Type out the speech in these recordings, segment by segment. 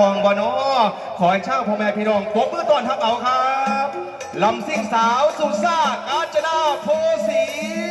ของบอนอขอให้ช่าพ่อแม่พี่น้องปรบมือต้อนรับเอาครับลำซิ่งสาวสุซ่ากาญจนาโพสี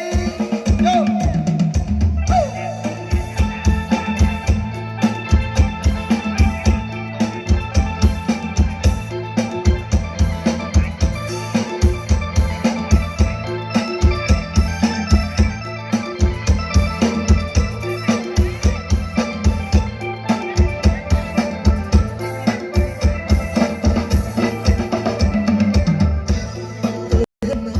ขึ้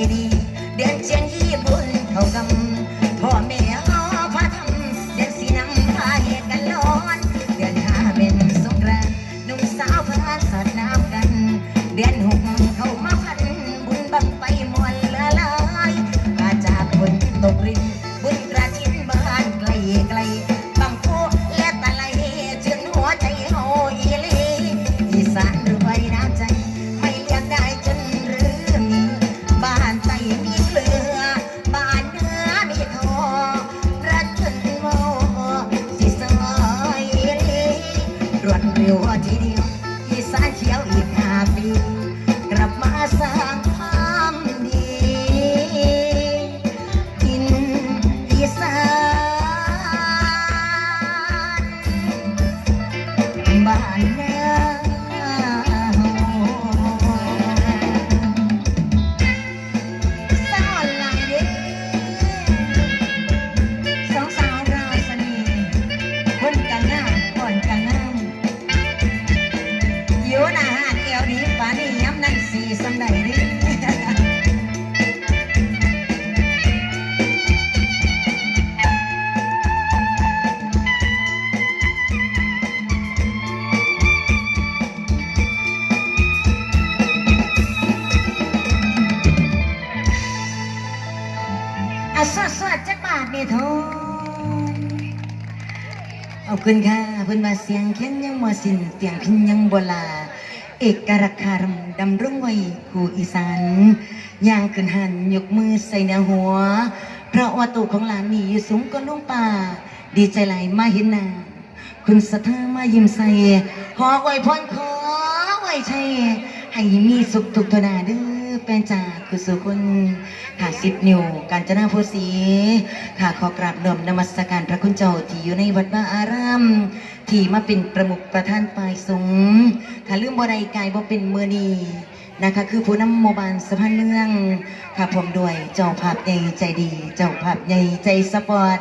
อ รวดเเอาคุณค่ะเพิ่นมาเสียงเค้นยังมาสินเสียงพินยังบลา เอกราคารมดำรงไว้คู่อีสานย่างขึ้นหันยกมือใส่เหนือหัว เพราะว่าตัวของหลานนี่อยู่สูงก็ลุงป่า ดีใจไหลยมาเห็นหน้าคุณสะเทอมายิ้มใส่ขอไว้พรขอไว้ชัยให้มีสุขทุกทนาเด้อ แปลนจากคือสุคนค่ะสิบนิวการจนาโพสีค่ะขอกราบนมนมัสการพระคุณเจ้าที่อยู่ในวัดวาอารามที่มาเป็นประมุขประธานปลายสงค่ะลืมบ่ได้กายบ่เป็นมือนีนะคะคือผู้นำโมบานสะพานเมืองค่ะผมด้วยเจ้าภาพใหญ่ใจดี เจ้าภาพใหญ่ใจสปอร์ต